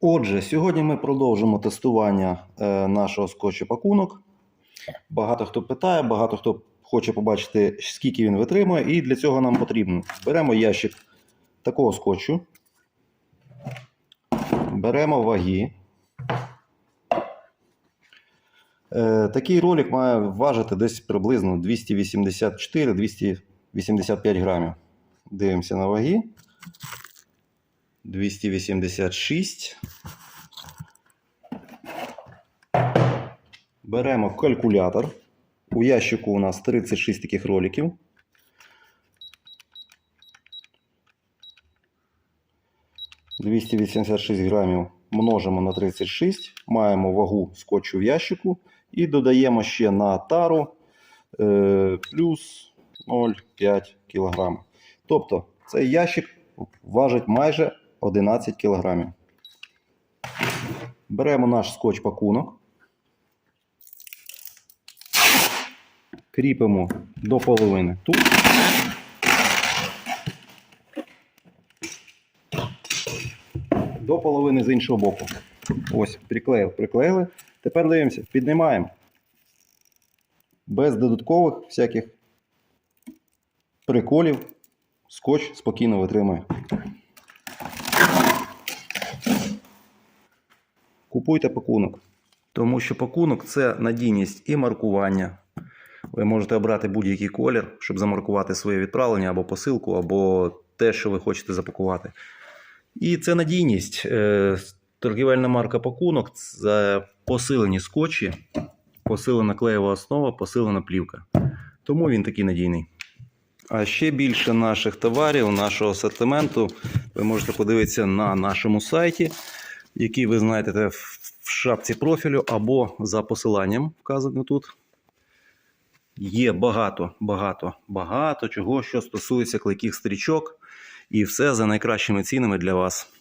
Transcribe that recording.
Отже, сьогодні ми продовжимо тестування е, нашого скотчу пакунок. Багато хто питає, багато хто хоче побачити, скільки він витримує, і для цього нам потрібно. Беремо ящик такого скотчу, беремо ваги. Е, Такий ролик має важити десь приблизно 284-285 грамів. Дивимося на ваги. 286. Беремо калькулятор. У ящику у нас 36 таких роликів. «286 грамів множимо на 36, маємо вагу скотчу в ящику і додаємо ще на тару е, плюс 0,5 кг. Тобто цей ящик важить майже 11 кг. Беремо наш скотч пакунок. Кріпимо до половини тут. До половини з іншого боку. Ось, приклеїв, приклеїли. Тепер дивимося, піднімаємо. Без додаткових всяких приколів. Скотч спокійно витримує. Купуйте пакунок. Тому що пакунок це надійність і маркування. Ви можете обрати будь-який колір, щоб замаркувати своє відправлення або посилку, або те, що ви хочете запакувати. І це надійність. Е, Торгівельна марка пакунок це посилені скотчі, посилена клеєва основа, посилена плівка. Тому він такий надійний. А ще більше наших товарів, нашого асортименту ви можете подивитися на нашому сайті, який ви знайдете в шапці профілю або за посиланням, вказано тут. Є багато, багато, багато чого, що стосується клейких стрічок, і все за найкращими цінами для вас.